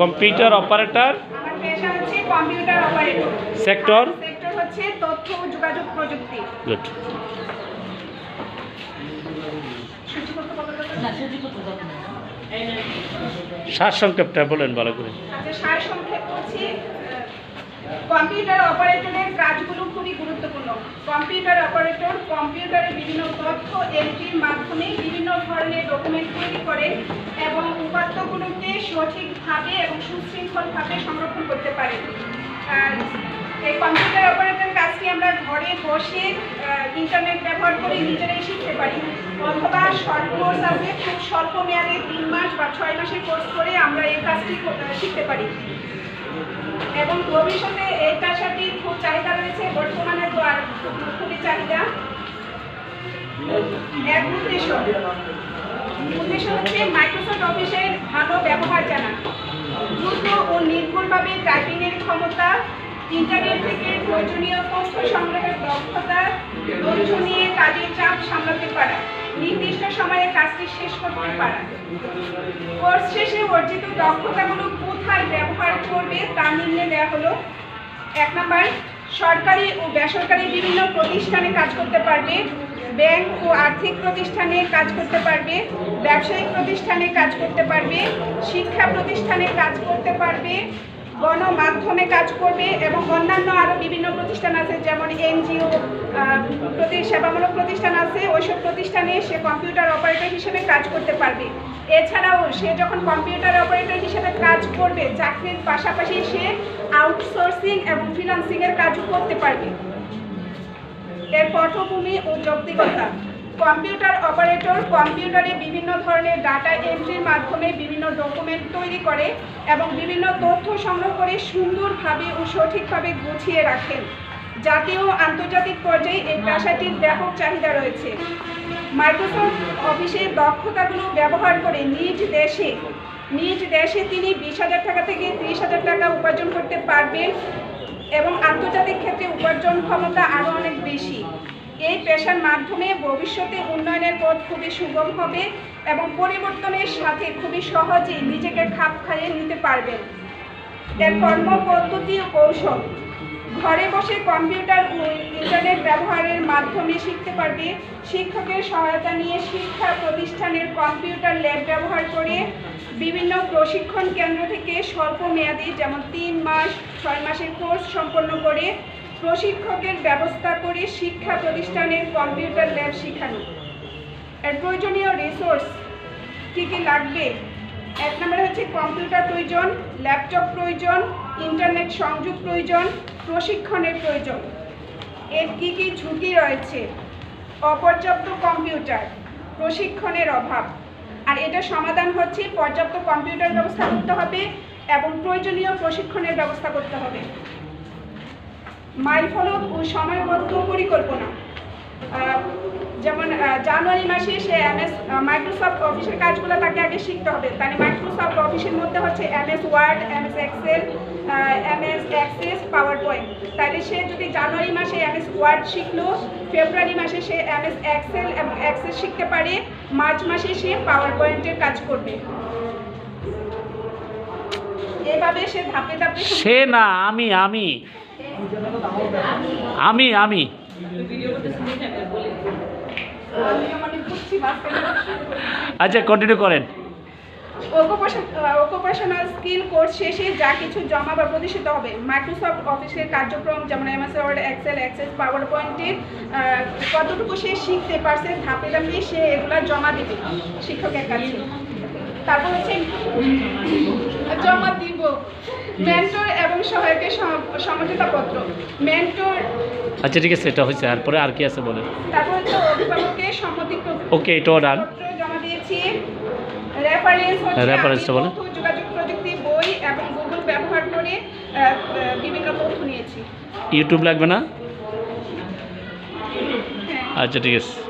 Computer operator sector sector তথ্য যোগাযোগ প্রযুক্তি। গুড সার সংক্ষেপটা বলেন ভালো করে। আচ্ছা সার সংক্ষেপ হচ্ছে কম্পিউটার অপারেটরের কাজগুলো খুবই গুরুত্বপূর্ণ। কম্পিউটার অপারেটর, কম্পিউটারে বিভিন্ন তথ্য এন্ট্রির মাধ্যমে বিভিন্ন ধরনের ডকুমেন্ট তৈরি করে এবং উপাত্তগুলোকে সঠিকভাবে এবং সুশৃঙ্খলভাবে সংরক্ষণ করতে পারে। এই কম্পিউটার অপারেটর কাজটি আমরা ঘরে বসে ইন্টারনেট ব্যবহার করে নিজেরাই শিখতে পারি। অথবা শর্ট কোর্স আছে খুব স্বল্প মেয়াদে তিন মাস বা ছয় মাসের কোর্স করে আমরা এই কাজটি শিখতে পারি। এবং ভবিষ্যতে এই পেশাটি খুব চাহিদা রয়েছে, বর্তমানে তো আর খুব- খুবই চাহিদা। এক উদ্দেশ্য। উদ্দেশ্য হচ্ছে মাইক্রোসফট অফিসের ভালো ব্যবহার জানা। দ্রুত ও নির্ভুলভাবে টাইপিংয়ের ক্ষমতা ইন্টারনেট থেকে প্রয়োজনীয় তথ্য সংগ্রহের দক্ষতা নিয়ে কাজের চাপ সামলাতে পারা, নির্দিষ্ট সময়ে কাজটি শেষ করতে পারা। কোর্স শেষে অর্জিত দক্ষতাগুলো কোথায় ব্যবহার করবে তা নির্ণয় দেওয়া হলো। এক নম্বর সরকারি ও বেসরকারি বিভিন্ন প্রতিষ্ঠানে কাজ করতে পারবে। ব্যাংক ও আর্থিক প্রতিষ্ঠানে কাজ করতে পারবে। ব্যবসায়িক প্রতিষ্ঠানে কাজ করতে পারবে। শিক্ষা প্রতিষ্ঠানে কাজ করতে পারবে। গণমাধ্যমে কাজ করবে এবং অন্যান্য আরও বিভিন্ন প্রতিষ্ঠান আছে, যেমন এনজিও সেবামূলক প্রতিষ্ঠান আছে, ওইসব প্রতিষ্ঠানে সে কম্পিউটার অপারেটর হিসেবে কাজ করতে পারবে। এছাড়াও সে যখন কম্পিউটার অপারেটর হিসেবে কাজ করবে, চাকরির পাশাপাশি সে আউটসোর্সিং এবং ফ্রিলান্সিংয়ের কাজও করতে পারবে। এর পটভূমি ও যৌক্তিকতা। কম্পিউটার অপারেটর কম্পিউটারে বিভিন্ন ধরনের ডাটা এন্ট্রির মাধ্যমে বিভিন্ন ডকুমেন্ট তৈরি করে এবং বিভিন্ন তথ্য সংগ্রহ করে সুন্দরভাবে ও সঠিকভাবে গুছিয়ে রাখেন। জাতীয় আন্তর্জাতিক পর্যায়ে এই পেশাটির ব্যাপক চাহিদা রয়েছে। মাইক্রোসফট অফিসের দক্ষতাগুলো ব্যবহার করে নিজ দেশে নিজ দেশে তিনি বিশ হাজার টাকা থেকে ত্রিশ হাজার টাকা উপার্জন করতে পারবেন এবং আন্তর্জাতিক ক্ষেত্রে উপার্জন ক্ষমতা আরও অনেক বেশি। এই পেশার মাধ্যমে ভবিষ্যতে উন্নয়নের পথ খুবই সুগম হবে এবং পরিবর্তনের সাথে খুবই সহজেই নিজেকে খাপ খাইয়ে নিতে পারবেন এর কর্ম পদ্ধতি ও কৌশল। ঘরে বসে কম্পিউটার ও ইন্টারনেট ব্যবহারের মাধ্যমে শিখতে পারবে। শিক্ষকের সহায়তা নিয়ে শিক্ষা প্রতিষ্ঠানের কম্পিউটার ল্যাব ব্যবহার করে বিভিন্ন প্রশিক্ষণ কেন্দ্র থেকে স্বল্প মেয়াদী যেমন তিন মাস, ছয় মাসের কোর্স সম্পন্ন করে প্রশিক্ষকের ব্যবস্থা করে শিক্ষা প্রতিষ্ঠানের কম্পিউটার ল্যাব শিখানো। এর প্রয়োজনীয় রিসোর্স কী কী লাগবে? এক নম্বরে হচ্ছে কম্পিউটার প্রয়োজন, ল্যাপটপ প্রয়োজন ইন্টারনেট সংযোগ প্রয়োজন, প্রশিক্ষণের প্রয়োজন। এর কী কী ঝুঁকি রয়েছে? অপর্যাপ্ত কম্পিউটার, প্রশিক্ষণের অভাব। আর এটা সমাধান হচ্ছে পর্যাপ্ত কম্পিউটার ব্যবস্থা করতে হবে এবং প্রয়োজনীয় প্রশিক্ষণের ব্যবস্থা করতে হবে। মাইলফলক ও সময়বদ্ধ পরিকল্পনা। যেমন জানুয়ারি মাসে সে এমএস মাইক্রোসফট অফিসের কাজগুলো তাকে আগে শিখতে হবে। তাহলে মাইক্রোসফট অফিসের মধ্যে হচ্ছে MS Word MS Excel MS Access PowerPoint তাহলে সে যদি জানুয়ারি মাসে এমএস ওয়ার্ড শিখলো, ফেব্রুয়ারি মাসে সে এমএস এক্সেল এবং অ্যাক্সেস শিখতে পারে। মার্চ মাসে সে পাওয়ার পয়েন্টের কাজ করবে। এভাবে সে ধাপে ধাপে সে না, আমি আমি। আমি আমি। আচ্ছা কন্টিনিউ করেন। অকুপেশনাল স্কিল কোর্স শেষে যা কিছু জমা বা প্রতিষ্ঠিত হবে মাইক্রোসফট অফিসের কার্যক্রম, যেমন এমএস ওয়ার্ড এক্সেল অ্যাক্সেস পাওয়ার পয়েন্টের কতটুকু সে শিখতে পারছে, ধাপে ধাপে সে এগুলা জমা দিবে শিক্ষকের কাছে। তারপর হচ্ছে, জমা দিব মেন্টর সহায়কের সম- সমঝোতাপত্র মেন্টর আচ্ছা ঠিক আছে এটা হয়েছে। আর পরে আর কি আছে বলেন? তারপর হচ্ছে অভিভাবকের সম্মতি ওকে এটাও ডান জমা দিয়েছি। রেফারেন্স হচ্ছে Reference টা আমি বলেন। যোগাযোগ প্রযুক্তি বই এবং গুগল ব্যবহার করে আহ, আহ, বিভিন্ন তথ্য নিয়েছি। ইউটিউব লাগবে না? হ্যাঁ। আচ্ছা ঠিক আছে।